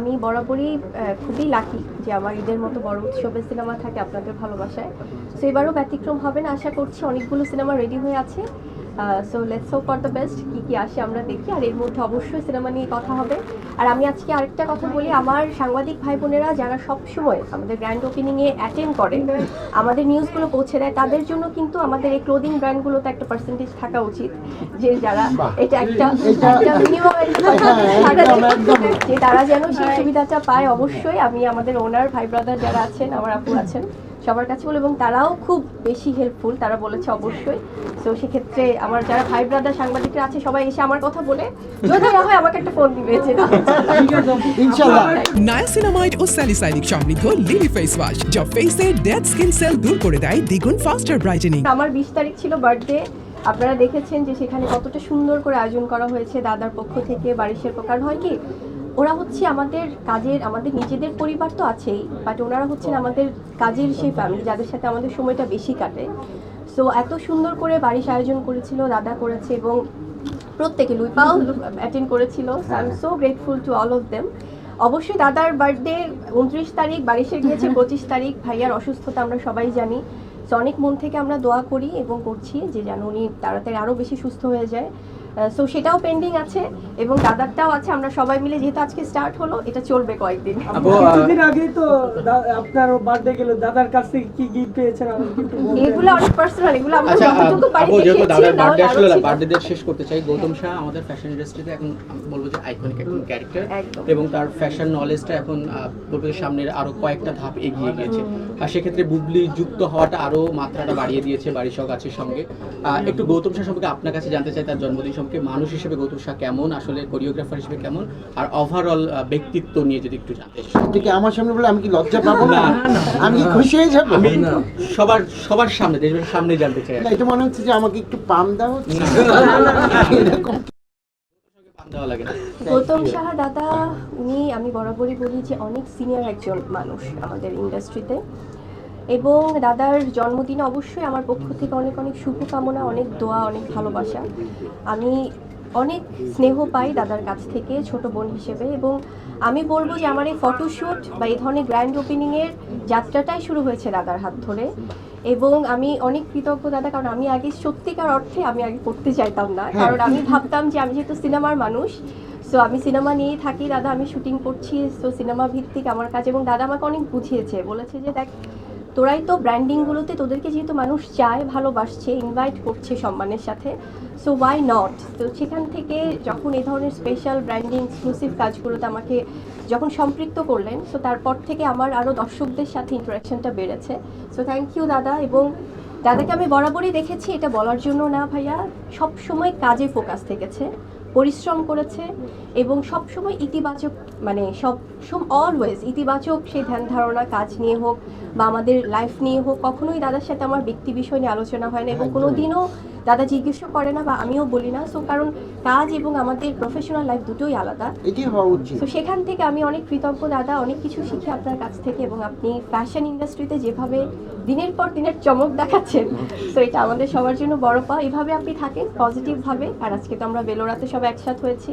আমি বরাবরই খুবই লাকি যে আমার ঈদের মতো বড় উৎসবের সিনেমা থাকে আপনাদের ভালোবাসায়। সো এবারও ব্যতিক্রম হবে না, আশা করছি অনেকগুলো সিনেমা রেডি হয়ে আছে। So let's hope for the best কী কী আসে আমরা দেখি। আর এর মধ্যে অবশ্যই সিনেমা নিয়ে কথা হবে। আর আমি আজকে আরেকটা কথা বলি আমার সাংবাদিক ভাই বোনেরা যারা সবসময় আমাদের গ্র্যান্ড ওপেনিংয়ে অ্যাটেন্ড করে আমাদের নিউজগুলো পৌঁছে দেয় তাদের জন্য কিন্তু আমাদের এই ক্লোদিং ব্র্যান্ডগুলোতে একটা পার্সেন্টেজ থাকা উচিত। যে যারা এটা একটা। যে তারা যেন সেই সুবিধাটা পায় অবশ্যই আমি আমাদের ওনার ভাই ব্রাদার যারা আছেন আমার আপু আছেন সবার কাছে বলে এবং তারাও খুব বেশি হেল্পফুল তারা বলেছে অবশ্যই। তো সেক্ষেত্রে আমার যারা ভাই ব্রাদার সাংবাদিকরা আছে সবাই এসে আমার কথা বলে যদি না হয় আমাকে একটা ফোন দিবে যে না, নায়াসিনামাইড ও স্যালিসাইলিক সমৃদ্ধ লিলি ফেস ওয়াশ যা ফেসের ডেড স্কিন সেল দূর করে দেয় দ্বিগুণ ফাস্টার ব্রাইটেনিং আমার বিশ তারিখ ছিল বার্থডে আপনারা দেখেছেন যে সেখানে কতটা সুন্দর করে আয়োজন করা হয়েছে দাদার পক্ষ থেকে বারিশের পক্ষ। কারণ হয় কি ওরা হচ্ছে আমাদের কাজের, আমাদের নিজেদের পরিবার তো আছেই বাট ওনারা হচ্ছেন আমাদের কাজের সেই ফ্যামিলি যাদের সাথে আমাদের সময়টা বেশি কাটে। সো এত সুন্দর করে বারিশ আয়োজন করেছিল, দাদা করেছে এবং প্রত্যেকে লুইপাও অ্যাটেন্ড করেছিল। I am so grateful to all of them অবশ্যই দাদার বার্থডে উনত্রিশ তারিখ, বারিশে গিয়েছে পঁচিশ তারিখ। ভাইয়ার অসুস্থতা আমরা সবাই জানি। সো অনেক মন থেকে আমরা দোয়া করি এবং করছি যে যেন উনি তাড়াতাড়ি আরও বেশি সুস্থ হয়ে যায়। সো সেটাও পেন্ডিং আছে এবং দাদারটাও আছে আমরা সবাই মিলে যেহেতু আজকে স্টার্ট হলো এটা চলবে কয়েকদিন। কিছুদিন আগেই তো আপনার বার্থডে গেল দাদার কাছ থেকে কি গিফট পেয়েছেন এগুলো অনেক পার্সোনাল এগুলো আমরা আচ্ছা যতটুকু পারি আপু যেহেতু দাদার বার্থডে আসলে বার্থডে ডেট শেষ করতে চাই গৌতম শাহ আমাদের ফ্যাশন ইন্ডাস্ট্রিতে এখন বলব যে আইকনিক একজন ক্যারেক্টার এবং তার ফ্যাশন নলেজটা এখন আহ, বলব সামনের আরও কয়েকটা ধাপ এগিয়ে গিয়েছে। আর সেক্ষেত্রে বুবলি যুক্ত হওয়াটা আরও মাত্রাটা বাড়িয়ে দিয়েছে বাড়ির সব গাছের সঙ্গে। আহ, একটু গৌতম শাহ সম্পর্কে আপনার কাছে জানতে চাই তার জন্মদিন সম্পর্কে মানুষ হিসেবে গৌতম শাহ কেমন? আসলে কোরিওগ্রাফার হিসেবে কেমন? আর ওভারঅল ব্যক্তিত্ব নিয়ে যদি একটু জানতে চাই। এটা কি আমার সামনে বলে আমি কি লজ্জা পাবো না? না, আমি কি খুশি হয়ে যাব? আমি সবার সবার সামনে দেশের সামনে জানতে চাই না, এটা মনে হচ্ছে যে আমাকে একটু পাম দাও এরকম লাগে না। গৌতম সাহা দাদা উনি আমি বরাবরই বলি যে অনেক সিনিয়র একজন মানুষ আমাদের ইন্ডাস্ট্রিতে এবং দাদার জন্মদিনে অবশ্যই আমার পক্ষ থেকে অনেক অনেক শুভকামনা অনেক দোয়া অনেক ভালোবাসা। আমি অনেক স্নেহ পাই দাদার কাছ থেকে ছোট বোন হিসেবে এবং আমি বলব যে আমার এই ফটোশ্যুট বা এই ধরনের গ্র্যান্ড ওপেনিংয়ের যাত্রাটাই শুরু হয়েছে দাদার হাত ধরে। এবং আমি অনেক কৃতজ্ঞ দাদা কারণ আমি আগে সত্যিকার অর্থে আমি আগে করতে চাইতাম না। কারণ আমি ভাবতাম যে আমি যেহেতু সিনেমার মানুষ সো আমি সিনেমা নিয়েই থাকি দাদা আমি শুটিং করছি সো সিনেমা ভিত্তিক আমার কাজ এবং দাদা আমাকে অনেক বুঝিয়েছে। বলেছে যে দেখ তোরাই তো ব্র্যান্ডিংগুলোতে তোদেরকে যেহেতু মানুষ চায়, ভালোবাসছে ইনভাইট করছে সম্মানের সাথে সো ওয়াই নট তো সেখান থেকে যখন এই ধরনের স্পেশাল ব্র্যান্ডিং এক্সক্লুসিভ কাজগুলোতে আমাকে যখন সম্পৃক্ত করলেন সো তারপর থেকে আমার আরও দর্শকদের সাথে ইন্টারাকশনটা বেড়েছে। সো থ্যাংক ইউ দাদা এবং দাদাকে আমি বরাবরই দেখেছি, এটা বলার জন্য না ভাইয়া সব সময় কাজে ফোকাস থেকেছে, পরিশ্রম করেছে এবং সবসময় ইতিবাচক মানে সব সব অলওয়েজ ইতিবাচক সেই ধ্যান ধারণা কাজ নিয়ে হোক বা আমাদের লাইফ নিয়ে হোক কখনোই দাদার সাথে আমার ব্যক্তি বিষয় নিয়ে আলোচনা হয় না এবং কোনো দিনও দাদা জিজ্ঞেসও করে না বা আমিও বলি না। সো কারণ কাজ এবং আমাদের প্রফেশনাল লাইফ দুটোই আলাদা। এটি হওয়া উচিত। তো সেখান থেকে আমি অনেক কৃতজ্ঞ দাদা অনেক কিছু শিখি আপনার কাছ থেকে এবং আপনি ফ্যাশন ইন্ডাস্ট্রিতে যেভাবে দিনের পর দিনের চমক দেখাচ্ছেন তো এটা আমাদের সবার জন্য বড় পাওয়া। এভাবে আপনি থাকেন পজিটিভভাবে আর আজকে তো আমরা বেলোরাতে সব একসাথ হয়েছি।